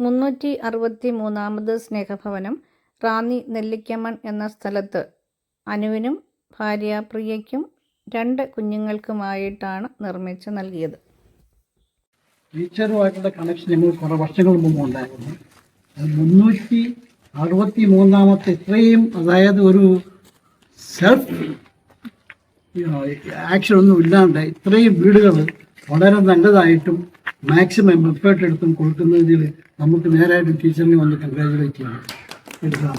മുന്നൂറ്റി അറുപത്തി മൂന്നാമത് സ്നേഹഭവനം റാന്നി നെല്ലിക്കമൺ എന്ന സ്ഥലത്ത് അനുവിനും ഭാര്യ പ്രിയയ്ക്കും രണ്ട് കുഞ്ഞുങ്ങൾക്കുമായിട്ടാണ് നിർമ്മിച്ച് നൽകിയത്. ടീച്ചറുമായിട്ടുള്ള കണക്ഷൻ ഞങ്ങൾ കുറെ വർഷങ്ങൾ മുമ്പ് ഉണ്ടായിരുന്നു. മുന്നൂറ്റി അറുപത്തി മൂന്നാമത്തെ ഇത്രയും അതായത് ഒരു സെൽഫ് ആക്ഷൻ ഒന്നും ഇല്ലാണ്ട് ഇത്രയും വീടുകൾ വളരെ നല്ലതായിട്ടും മാക്സിമം എഫേർട്ട് എടുത്തും കൊടുക്കുന്നതിൽ നമുക്ക് നേരായിട്ട് ടീച്ചറിനെ വന്ന് കൺഗ്രാജുലേറ്റ് ചെയ്യണം എടുക്കാം.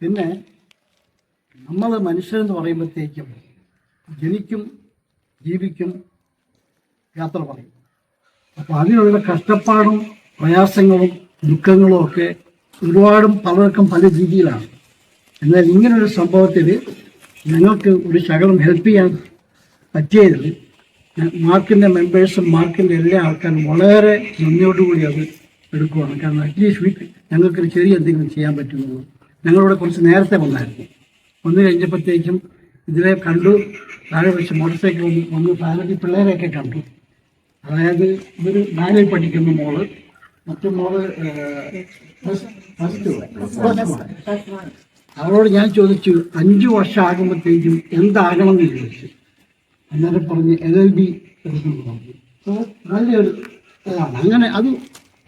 പിന്നെ നമ്മൾ മനുഷ്യരെന്ന് പറയുമ്പോഴത്തേക്കും ജനിക്കും ജീവിക്കും യാത്ര പറയും. അപ്പോൾ അതിനുള്ള കഷ്ടപ്പാടും പ്രയാസങ്ങളും ദുഃഖങ്ങളും ഒക്കെ ഒരുപാടും പലർക്കും പല രീതിയിലാണ്. എന്നാൽ ഇങ്ങനൊരു സംഭവത്തിൽ ഞങ്ങൾക്ക് ഒരു ശകലം ഹെൽപ്പ് ചെയ്യാൻ പറ്റിയതിൽ മാർക്കിന്റെ മെമ്പേഴ്സും മാർക്കിന്റെ എല്ലാ ആൾക്കാരും വളരെ നന്ദിയോടുകൂടി അത് എടുക്കുവാണ്. കാരണം അറ്റ്ലീസ്റ്റ് വീക്ക് ഞങ്ങൾക്കൊരു ചെറിയ എന്തെങ്കിലും ചെയ്യാൻ പറ്റുന്നുള്ളൂ. ഞങ്ങളിവിടെ കുറച്ച് നേരത്തെ വന്നായിരുന്നു. വന്നു കഴിഞ്ഞപ്പോഴത്തേക്കും ഇതിനെ കണ്ടു. താഴെ വെച്ച് മോട്ടോർ സൈക്കിൾ വന്ന് വന്ന് താഴെ പിള്ളേരെയൊക്കെ കണ്ടു. അതായത് ഇവർ നാലിൽ പഠിക്കുന്ന മോൾ മറ്റു മോൾ അവരോട് ഞാൻ ചോദിച്ചു അഞ്ചു വർഷം ആകുമ്പോഴത്തേക്കും എന്താകണം എന്ന് ചോദിച്ചു. അന്നേരം പറഞ്ഞ് എൽ എൽ ബി നല്ലൊരു ഇതാണ്. അങ്ങനെ അത്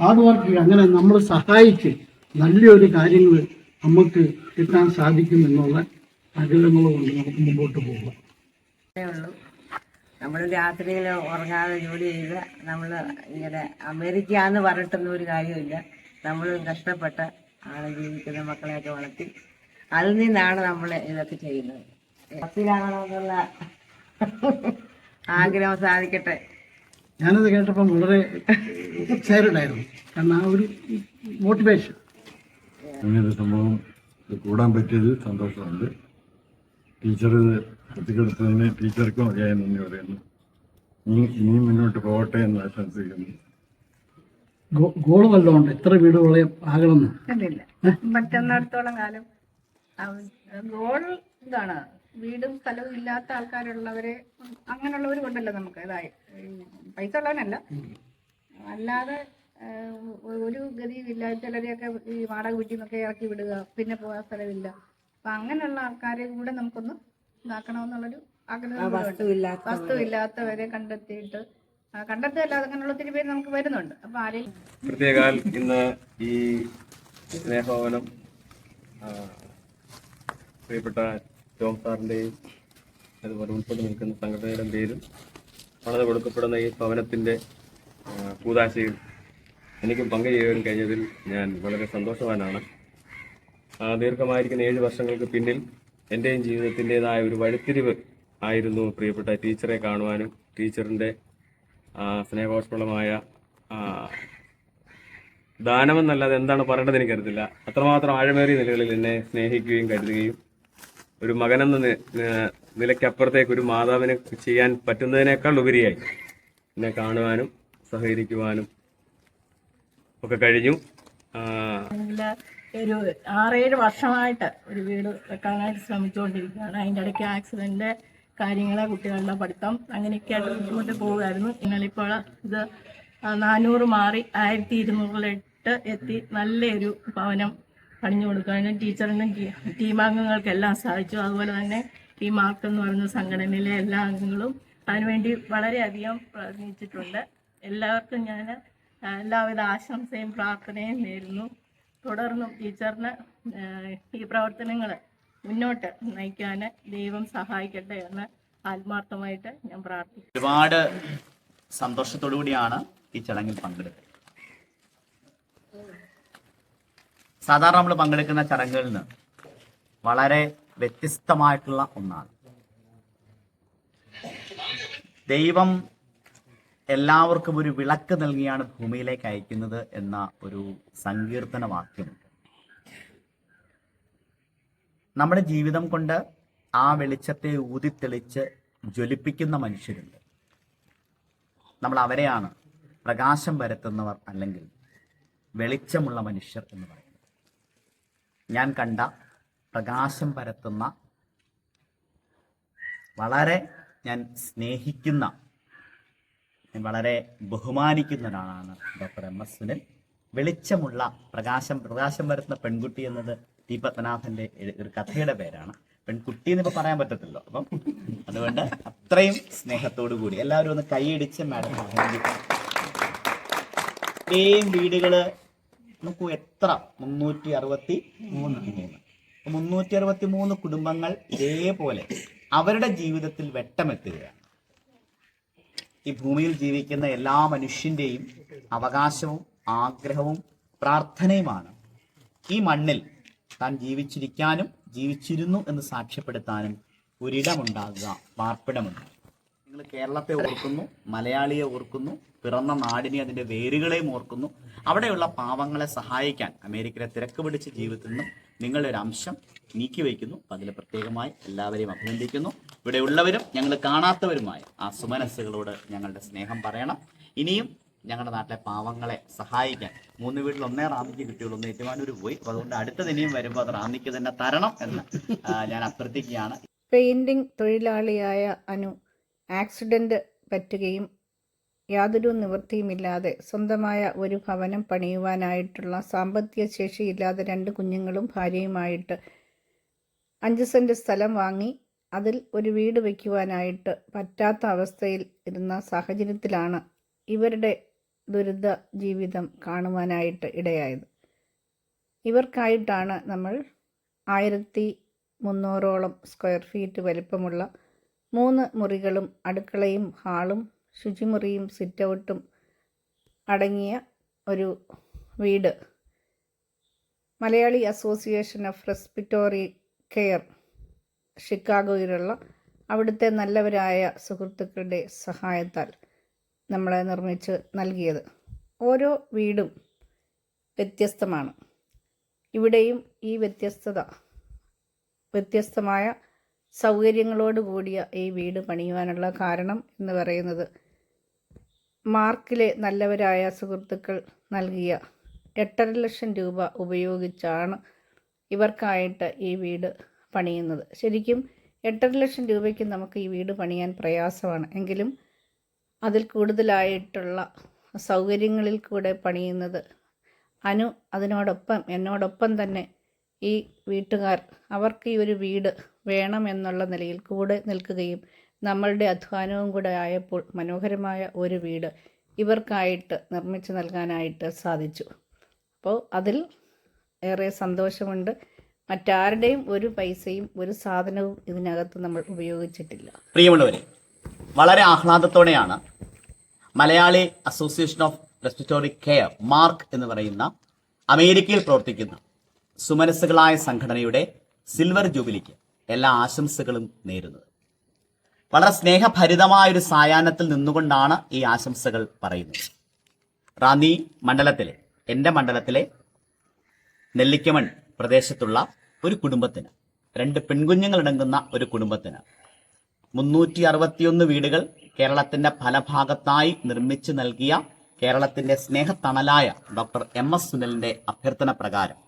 ഹാർഡ് വർക്ക് അങ്ങനെ നമ്മൾ സഹായിച്ച് നല്ലൊരു കാര്യങ്ങൾ നമുക്ക് കിട്ടാൻ സാധിക്കും എന്നുള്ള ആഗ്രഹങ്ങൾ കൊണ്ട് നമുക്ക് മുമ്പോട്ട് പോകാം. നമ്മൾ രാത്രിയിൽ ഉറങ്ങാതെ ജോലി ചെയ്ത് നമ്മൾ ഇങ്ങനെ അമേരിക്ക എന്ന് പറഞ്ഞിട്ടൊന്നും ഒരു കാര്യമില്ല നമ്മൾ കഷ്ടപ്പെട്ട ആണ് ജീവിക്കുന്ന മക്കളെയൊക്കെ വളർത്തി അതിൽ നിന്നാണ് നമ്മൾ ഇതൊക്കെ ചെയ്യുന്നത്. പത്തിലാകണമെന്നുള്ള ആഗ്രഹം സാധിക്കട്ടെ ഞാനത് കേട്ടപ്പം വളരെ ആയിരുന്നു കാരണം ആ ഒരു മോട്ടിവേഷൻ അങ്ങനെ സംഭവം കൂടാൻ പറ്റിയത് സന്തോഷമുണ്ട്. ടീച്ചർ ഒത്തുക്കെടുത്തതിന് ടീച്ചർക്കും അറിയാൻ നന്ദി പറയുന്നു. ഇനി ഇനിയും മുന്നോട്ട് പോകട്ടെ എന്ന് ആശംസിക്കുന്നു. ഗോൾ വല്ലതും ഉണ്ട് എത്ര വീടുകളെ ആകണമെന്ന്? മറ്റൊന്നിടത്തോളം കാലം. ഗോൾ ഇതാണ്. വീടും സ്ഥലവും ഇല്ലാത്ത ആൾക്കാരുള്ളവരെ അങ്ങനെയുള്ളവർ കൊണ്ടല്ലോ നമുക്ക് ഇതായി. പൈസ ഉള്ളവനല്ല. അല്ലാതെ ഒരു ഗതിയും ഇല്ല. ചിലരെയൊക്കെ ഈ വാടക വീട്ടിൽ നിന്നൊക്കെ ഇറക്കി വിടുക പിന്നെ പോകാൻ സ്ഥലമില്ല. അപ്പൊ അങ്ങനെയുള്ള ആൾക്കാരെ കൂടെ നമുക്കൊന്ന് ഇതാക്കണമെന്നുള്ളൊരു ആഗ്രഹം വസ്തു ഇല്ലാത്തവരെ കണ്ടെത്തിയിട്ട് ആ, കണ്ടെത്തുകയല്ലാതെ അങ്ങനെയുള്ള ഒത്തിരി പേര് നമുക്ക് വരുന്നുണ്ട്. അപ്പൊ ആരെയും പ്രത്യേകാൽ ഇന്ന് ഈ സ്നേഹഭവനം ആ, പ്രിയപ്പെട്ട ടോം സാറിന്റെയും അതുപോലെ ഉൾപ്പെട്ട് നിൽക്കുന്ന സംഘടനയുടെ പേരും വളരെ കൊടുക്കപ്പെടുന്ന ഈ ഭവനത്തിന്റെ കൂതാശയിൽ എനിക്കും പങ്കുചെയ്യാൻ കഴിഞ്ഞതിൽ ഞാൻ വളരെ സന്തോഷവാനാണ്. ദീർഘമായിരിക്കുന്ന ഏഴ് വർഷങ്ങൾക്ക് പിന്നിൽ എന്റെയും ജീവിതത്തിന്റെതായ ഒരു വഴിത്തിരിവ് ആയിരുന്നു. പ്രിയപ്പെട്ട ടീച്ചറെ കാണുവാനും ടീച്ചറിന്റെ സ്നേഹോഷ്മളമായ ദാനമെന്നല്ലാതെ എന്താണ് പറയേണ്ടത് എനിക്കറിയത്തില്ല. അത്രമാത്രം ആഴമേറിയ നിലകളിൽ എന്നെ സ്നേഹിക്കുകയും കരുതുകയും ഒരു മകനെന്ന നിലയ്ക്കപ്പുറത്തേക്ക് ഒരു മാതാവിന് ചെയ്യാൻ പറ്റുന്നതിനേക്കാൾ ഉപരിയായി. എന്നെ കാണുവാനും സഹകരിക്കുവാനും ഒക്കെ കഴിഞ്ഞു. ഒരു ആറേഴ് വർഷമായിട്ട് ഒരു വീട് വെക്കാനായിട്ട് ശ്രമിച്ചുകൊണ്ടിരിക്കുകയാണ്. അതിന്റെ ഇടയ്ക്ക് ആക്സിഡന്റ് കാര്യങ്ങളെ കുട്ടികളുടെ പഠിത്തം അങ്ങനെയൊക്കെ ആയിട്ട് ബുദ്ധിമുട്ട് പോവുമായിരുന്നു ഞങ്ങളിപ്പോൾ ഇത് നാനൂറ് മാറി ആയിരത്തി ഇരുന്നൂറിലിട്ട് എത്തി. നല്ലൊരു ഭവനം പണിഞ്ഞു കൊടുക്കാനും ടീച്ചറിനും ടീമംഗങ്ങൾക്കെല്ലാം സാധിച്ചു അതുപോലെ തന്നെ ഈ മാർക്ക് എന്ന് പറയുന്ന സംഘടനയിലെ എല്ലാ അംഗങ്ങളും അതിനുവേണ്ടി വളരെയധികം പ്രയത്നിച്ചിട്ടുണ്ട് എല്ലാവർക്കും ഞാൻ എല്ലാവിധ ആശംസയും പ്രാർത്ഥനയും നേരുന്നു. തുടർന്നും ടീച്ചറിന് ഈ പ്രവർത്തനങ്ങൾ മുന്നോട്ട് നയിക്കാൻ ദൈവം സഹായിക്കട്ടെ എന്ന് ആത്മാർത്ഥമായിട്ട് ഞാൻ പ്രാർത്ഥിക്കുന്നു. ഒരുപാട് സന്തോഷത്തോടു കൂടിയാണ് ഈ ചടങ്ങിൽ പങ്കെടുത്തത്. സാധാരണ നമ്മൾ പങ്കെടുക്കുന്ന ചടങ്ങുകളിൽ നിന്ന് വളരെ വ്യത്യസ്തമായിട്ടുള്ള ഒന്നാണ്. ദൈവം എല്ലാവർക്കും ഒരു വിളക്ക് നൽകിയാണ് ഭൂമിയിലേക്ക് അയക്കുന്നത് എന്ന ഒരു സങ്കീർത്തന വാക്യമുണ്ട് നമ്മുടെ ജീവിതം കൊണ്ട് ആ വെളിച്ചത്തെ ഊതിത്തെളിച്ച് ജ്വലിപ്പിക്കുന്ന മനുഷ്യരുണ്ട്. നമ്മൾ അവരെയാണ് പ്രകാശം പരത്തുന്നവർ അല്ലെങ്കിൽ വെളിച്ചമുള്ള മനുഷ്യർ എന്ന് പറയുന്നത്. ഞാൻ കണ്ട പ്രകാശം പരത്തുന്ന വളരെ ഞാൻ സ്നേഹിക്കുന്ന ഞാൻ വളരെ ബഹുമാനിക്കുന്ന ഒരാളാണ് ഡോക്ടർ എം എസ് സുനിൽ. വെളിച്ചമുള്ള പ്രകാശം പ്രകാശം വരുത്തുന്ന പെൺകുട്ടി എന്നത് ടി പത്മനാഭന്റെ ഒരു- കഥയുടെ പേരാണ്. പെൺകുട്ടി എന്ന് ഇപ്പൊ പറയാൻ പറ്റത്തില്ലോ. അപ്പം അതുകൊണ്ട് അത്രയും സ്നേഹത്തോടു കൂടി എല്ലാവരും ഒന്ന് കൈയടിച്ച് മാഡം. അഭിനന്ദിക്കാം വീടുകൾ നോക്കൂ എത്ര? മുന്നൂറ്റി അറുപത്തി മൂന്ന് മുന്നൂറ്റി അറുപത്തി മൂന്ന് കുടുംബങ്ങൾ ഇതേപോലെ അവരുടെ ജീവിതത്തിൽ വെട്ടമെത്തുകയാണ്. ഈ ഭൂമിയിൽ ജീവിക്കുന്ന എല്ലാ മനുഷ്യന്റെയും അവകാശവും ആഗ്രഹവും പ്രാർത്ഥനയുമാണ് ഈ മണ്ണിൽ താൻ ജീവിച്ചിരിക്കാനും ജീവിച്ചിരുന്നു എന്ന് സാക്ഷ്യപ്പെടുത്താനും ഒരിടമുണ്ടാകുക പാർപ്പിടമുണ്ടാകുക നിങ്ങൾ കേരളത്തെ ഓർക്കുന്നു മലയാളിയെ ഓർക്കുന്നു പിറന്ന നാടിനെ അതിന്റെ വേരുകളെയും ഓർക്കുന്നു. അവിടെയുള്ള പാവങ്ങളെ സഹായിക്കാൻ അമേരിക്കയിലെ തിരക്ക് പിടിച്ച ജീവിതത്തിൽ നിന്നും നിങ്ങളുടെ ഒരു അംശം നീക്കി വയ്ക്കുന്നു. അതിൽ പ്രത്യേകമായി എല്ലാവരെയും അഭിനന്ദിക്കുന്നു. ഇവിടെ ഉള്ളവരും ഞങ്ങൾ കാണാത്തവരുമായ ആ സുമനസ്സുകളോട് ഞങ്ങളുടെ സ്നേഹം പറയണം. ഇനിയും ഞങ്ങളുടെ നാട്ടിലെ പാവങ്ങളെ സഹായിക്കാൻ മൂന്ന് വീട്ടിൽ ഒന്നേ റാന്നിക്ക് കിട്ടിയുള്ളൂ ഒന്ന് ഏറ്റുമാനൂർ പോയി. അതുകൊണ്ട് അടുത്തത് ഇനിയും വരുമ്പോൾ അത് റാന്നിക്ക് തന്നെ തരണം എന്ന് ഞാൻ അഭ്യർത്ഥിക്കുകയാണ്. പെയിന്റിംഗ് തൊഴിലാളിയായ അനു ആക്സിഡന്റ് പറ്റുകയും യാതൊരു നിവൃത്തിയുമില്ലാതെ സ്വന്തമായ ഒരു ഭവനം പണിയുവാനായിട്ടുള്ള സാമ്പത്തിക ശേഷിയില്ലാതെ രണ്ട് കുഞ്ഞുങ്ങളും ഭാര്യയുമായിട്ട് അഞ്ച് സെന്റ് സ്ഥലം വാങ്ങി അതിൽ ഒരു വീട് വയ്ക്കുവാനായിട്ട് പറ്റാത്ത അവസ്ഥയിൽ ഇരുന്ന സാഹചര്യത്തിലാണ് ഇവരുടെ ദുരിത ജീവിതം കാണുവാനായിട്ട് ഇടയായത്. ഇവർക്കായിട്ടാണ് നമ്മൾ ആയിരത്തി മുന്നൂറോളം സ്ക്വയർ ഫീറ്റ് വലിപ്പമുള്ള മൂന്ന് മുറികളും അടുക്കളയും ഹാളും ശുചിമുറിയും സിറ്റൗട്ടും അടങ്ങിയ ഒരു വീട്. Malayali association of respiratory care ഷിക്കാഗോയിലുള്ള അവിടുത്തെ നല്ലവരായ സുഹൃത്തുക്കളുടെ സഹായത്താൽ നമ്മളെ നിർമ്മിച്ച് നൽകിയത്. ഓരോ വീടും വ്യത്യസ്തമാണ്. ഇവിടെയും ഈ വ്യത്യസ്തത വ്യത്യസ്തമായ സൗകര്യങ്ങളോട് കൂടിയ ഈ വീട് പണിയുവാനുള്ള കാരണം എന്ന് പറയുന്നത് മാർക്കിലെ നല്ലവരായ സുഹൃത്തുക്കൾ നൽകിയ എട്ടര ലക്ഷം രൂപ ഉപയോഗിച്ചാണ് ഇവർക്കായിട്ട് ഈ വീട് പണിയുന്നത്. ശരിക്കും എട്ടര ലക്ഷം രൂപയ്ക്ക് നമുക്ക് ഈ വീട് പണിയാൻ പ്രയാസമാണ്. എങ്കിലും അതിൽ കൂടുതലായിട്ടുള്ള സൗകര്യങ്ങളിൽ കൂടെ പണിയുന്നത് അനു അതിനോടൊപ്പം എന്നോടൊപ്പം തന്നെ ഈ വീട്ടുകാർ. അവർക്ക് ഈ ഒരു വീട് വേണം എന്നുള്ള നിലയിൽ കൂടെ നിൽക്കുകയും നമ്മളുടെ അധ്വാനവും കൂടെ ആയപ്പോൾ മനോഹരമായ ഒരു വീട് ഇവർക്കായിട്ട് നിർമ്മിച്ചു നൽകാനായിട്ട് സാധിച്ചു. അപ്പോൾ അതിൽ ഏറെ സന്തോഷമുണ്ട്. മറ്റാരുടെയും ഒരു പൈസയും ഒരു സാധനവും ഇതിനകത്ത് നമ്മൾ ഉപയോഗിച്ചിട്ടില്ല. പ്രിയമുള്ളവരെ വളരെ ആഹ്ലാദത്തോടെയാണ് Malayali association of respiratory care MARC എന്ന് പറയുന്ന അമേരിക്കയിൽ പ്രവർത്തിക്കുന്ന സുമനസ്സുകളായ സംഘടനയുടെ സിൽവർ ജൂബിലിക്ക് എല്ലാ ആശംസകളും നേരുന്നത്. വളരെ സ്നേഹഭരിതമായ ഒരു സായാഹ്നത്തിൽ നിന്നുകൊണ്ടാണ് ഈ ആശംസകൾ പറയുന്നത്. റാന്നി മണ്ഡലത്തിലെ എന്റെ മണ്ഡലത്തിലെ നെല്ലിക്കമൺ പ്രദേശത്തുള്ള ഒരു കുടുംബത്തിന് രണ്ട് പെൺകുഞ്ഞുങ്ങളടങ്ങുന്ന ഒരു കുടുംബത്തിന് മുന്നൂറ്റി അറുപത്തിയൊന്ന് വീടുകൾ കേരളത്തിന്റെ പല ഭാഗത്തായി നിർമ്മിച്ചു നൽകിയ കേരളത്തിന്റെ സ്നേഹത്തണലായ ഡോക്ടർ എം എസ് സുനിലിന്റെ അഭ്യർത്ഥന പ്രകാരം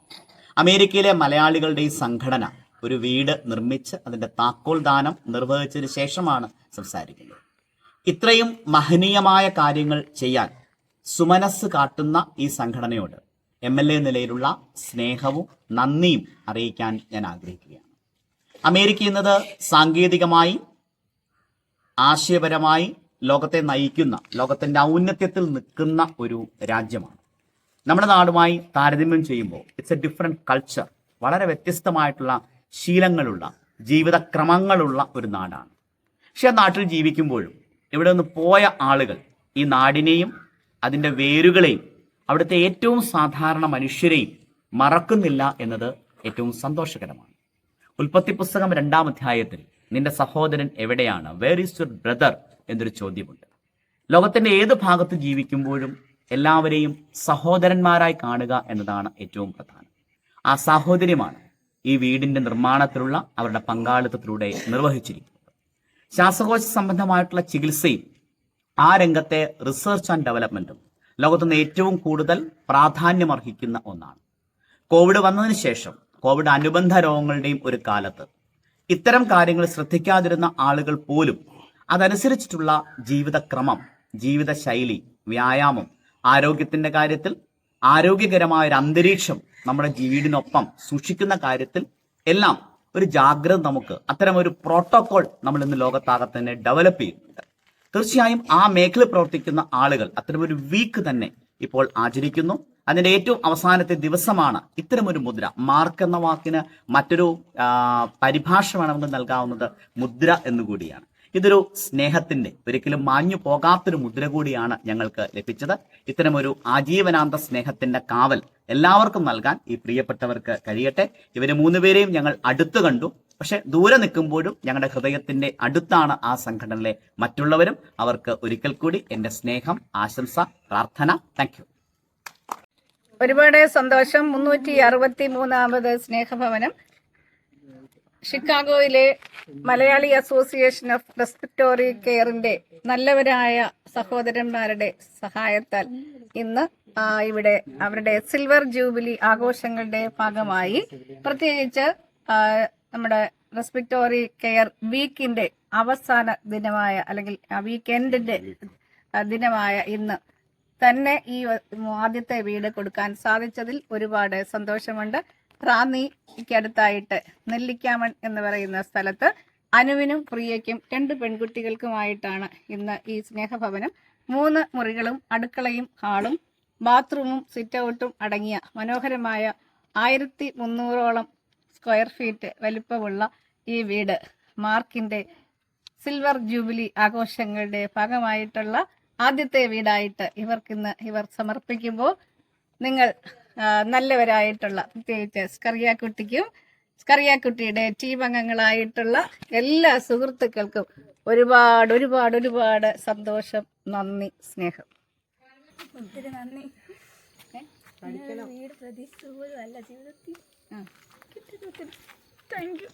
അമേരിക്കയിലെ മലയാളികളുടെ ഈ സംഘടന ഒരു വീട് നിർമ്മിച്ച് അതിന്റെ താക്കോൽ ദാനം നിർവഹിച്ചതിന് ശേഷമാണ് സംസാരിക്കുന്നത്. ഇത്രയും മഹനീയമായ കാര്യങ്ങൾ ചെയ്യാൻ സുമനസ് കാട്ടുന്ന ഈ സംഘടനയോട് എം എൽ എ നിലയിലുള്ള സ്നേഹവും നന്ദിയും അറിയിക്കാൻ ഞാൻ ആഗ്രഹിക്കുകയാണ്. അമേരിക്ക എന്നത് സാങ്കേതികമായി ആശയപരമായി ലോകത്തെ നയിക്കുന്ന ലോകത്തിന്റെ ഔന്നത്യത്തിൽ നിൽക്കുന്ന ഒരു രാജ്യമാണ്. നമ്മുടെ നാടുമായി താരതമ്യം ചെയ്യുമ്പോൾ ഇറ്റ്സ് എ ഡിഫറെന്റ് കൾച്ചർ വളരെ വ്യത്യസ്തമായിട്ടുള്ള ശീലങ്ങളുള്ള ജീവിതക്രമങ്ങളുള്ള ഒരു നാടാണ്. പക്ഷെ ആ നാട്ടിൽ ജീവിക്കുമ്പോഴും ഇവിടെ നിന്ന് പോയ ആളുകൾ ഈ നാടിനെയും അതിന്റെ വേരുകളെയും അവിടുത്തെ ഏറ്റവും സാധാരണ മനുഷ്യരെയും മറക്കുന്നില്ല എന്നത് ഏറ്റവും സന്തോഷകരമാണ്. ഉൽപ്പത്തി പുസ്തകം രണ്ടാം അധ്യായത്തിൽ നിന്റെ സഹോദരൻ എവിടെയാണ്? വേർ ഈസ് യുവർ ബ്രദർ എന്നൊരു ചോദ്യമുണ്ട്. ലോകത്തിന്റെ ഏത് ഭാഗത്ത് ജീവിക്കുമ്പോഴും എല്ലാവരെയും സഹോദരന്മാരായി കാണുക എന്നതാണ് ഏറ്റവും പ്രധാനം. ആ സാഹോദര്യമാണ് ഈ വീടിന്റെ നിർമ്മാണത്തിലുള്ള അവരുടെ പങ്കാളിത്തത്തിലൂടെ നിർവഹിച്ചിരിക്കുന്നത് ശ്വാസകോശ സംബന്ധമായിട്ടുള്ള ചികിത്സയും ആ രംഗത്തെ റിസർച്ച് ആൻഡ് ഡെവലപ്മെന്റും ലോകത്തുനിന്ന് ഏറ്റവും കൂടുതൽ പ്രാധാന്യമർഹിക്കുന്ന ഒന്നാണ്. കോവിഡ് വന്നതിന് ശേഷം കോവിഡ് അനുബന്ധ രോഗങ്ങളുടെയും ഒരു കാലത്ത് ഇത്തരം കാര്യങ്ങൾ ശ്രദ്ധിക്കാതിരുന്ന ആളുകൾ പോലും അതനുസരിച്ചിട്ടുള്ള ജീവിതക്രമം ജീവിതശൈലി വ്യായാമം ആരോഗ്യത്തിന്റെ കാര്യത്തിൽ ആരോഗ്യകരമായ ഒരു അന്തരീക്ഷം നമ്മുടെ വീടിനൊപ്പം സൂക്ഷിക്കുന്ന കാര്യത്തിൽ എല്ലാം ഒരു ജാഗ്രത നമുക്ക് അത്തരം ഒരു പ്രോട്ടോകോൾ നമ്മൾ ഇന്ന് ലോകത്താകെ തന്നെ ഡെവലപ്പ് ചെയ്യുന്നുണ്ട്. തീർച്ചയായും ആ മേഖലയിൽ പ്രവർത്തിക്കുന്ന ആളുകൾ അത്തരം ഒരു വീക്ക് തന്നെ ഇപ്പോൾ ആചരിക്കുന്നു. അതിന്റെ ഏറ്റവും അവസാനത്തെ ദിവസമാണ് ഇത്തരമൊരു മുദ്ര. മാർക്ക് എന്ന വാക്കിന് മറ്റൊരു പരിഭാഷ വേണമെങ്കിൽ നൽകാവുന്നത് മുദ്ര എന്നുകൂടിയാണ്. ഇതൊരു സ്നേഹത്തിന്റെ ഒരിക്കലും മാഞ്ഞു പോകാത്തൊരു മുദ്ര കൂടിയാണ് ഞങ്ങൾക്ക് ലഭിച്ചത്. ഇത്തരമൊരു ആജീവനാന്ത സ്നേഹത്തിന്റെ കാവൽ എല്ലാവർക്കും നൽകാൻ ഈ പ്രിയപ്പെട്ടവർക്ക് കഴിയട്ടെ. ഇവർ മൂന്നുപേരെയും ഞങ്ങൾ അടുത്തു കണ്ടു. പക്ഷെ ദൂരെ നിൽക്കുമ്പോഴും ഞങ്ങളുടെ ഹൃദയത്തിന്റെ അടുത്താണ് ആ സംഘടനയിലെ മറ്റുള്ളവരും. അവർക്ക് ഒരിക്കൽ കൂടി എന്റെ സ്നേഹം ആശംസ പ്രാർത്ഥന. താങ്ക് ഒരുപാട് സന്തോഷം. മുന്നൂറ്റി അറുപത്തി മൂന്നാമത് സ്നേഹഭവനം. ഷിക്കാഗോയിലെ മലയാളി അസോസിയേഷൻ ഓഫ് റെസ്പിറ്റോറി കെയറിന്റെ നല്ലവരായ സഹോദരന്മാരുടെ സഹായത്താൽ ഇന്ന് ഇവിടെ അവരുടെ സിൽവർ ജൂബിലി ആഘോഷങ്ങളുടെ ഭാഗമായി പ്രത്യേകിച്ച് നമ്മുടെ റെസ്പിറ്റോറി കെയർ വീക്കിന്റെ അവസാന ദിനമായ അല്ലെങ്കിൽ വീക്കെൻഡിന്റെ ദിനമായ ഇന്ന് തന്നെ ഈ ആദ്യത്തെ വീട് കൊടുക്കാൻ സാധിച്ചതിൽ ഒരുപാട് സന്തോഷമുണ്ട്. റാന്നിക്കടുത്തായിട്ട് നെല്ലിക്കാമൺ എന്ന് പറയുന്ന സ്ഥലത്ത് അനുവിനും പ്രിയയ്ക്കും രണ്ട് പെൺകുട്ടികൾക്കുമായിട്ടാണ് ഇന്ന് ഈ സ്നേഹഭവനം. മൂന്ന് മുറികളും അടുക്കളയും ഹാളും ബാത്റൂമും സിറ്റ് ഔട്ടും അടങ്ങിയ മനോഹരമായ ആയിരത്തി മുന്നൂറോളം സ്ക്വയർ ഫീറ്റ് വലിപ്പമുള്ള ഈ വീട് മാർക്കിന്റെ സിൽവർ ജൂബിലി ആഘോഷങ്ങളുടെ ഭാഗമായിട്ടുള്ള ആദ്യത്തെ വീടായിട്ട് ഇവർക്കിന്ന് ഇവർ സമർപ്പിക്കുമ്പോൾ നിങ്ങൾ നല്ലവരായിട്ടുള്ള പ്രത്യേകിച്ച് സ്കറിയാക്കുട്ടിക്കും സ്കറിയാക്കുട്ടിയുടെ ടീം അംഗങ്ങളായിട്ടുള്ള എല്ലാ സുഹൃത്തുക്കൾക്കും ഒരുപാട് ഒരുപാട് ഒരുപാട് സന്തോഷം നന്ദി സ്നേഹം. ഒത്തിരി നന്ദി. വീട് പ്രതീക്ഷിച്ചു പോലും അല്ല ജീവിതത്തിൽ താങ്ക് യു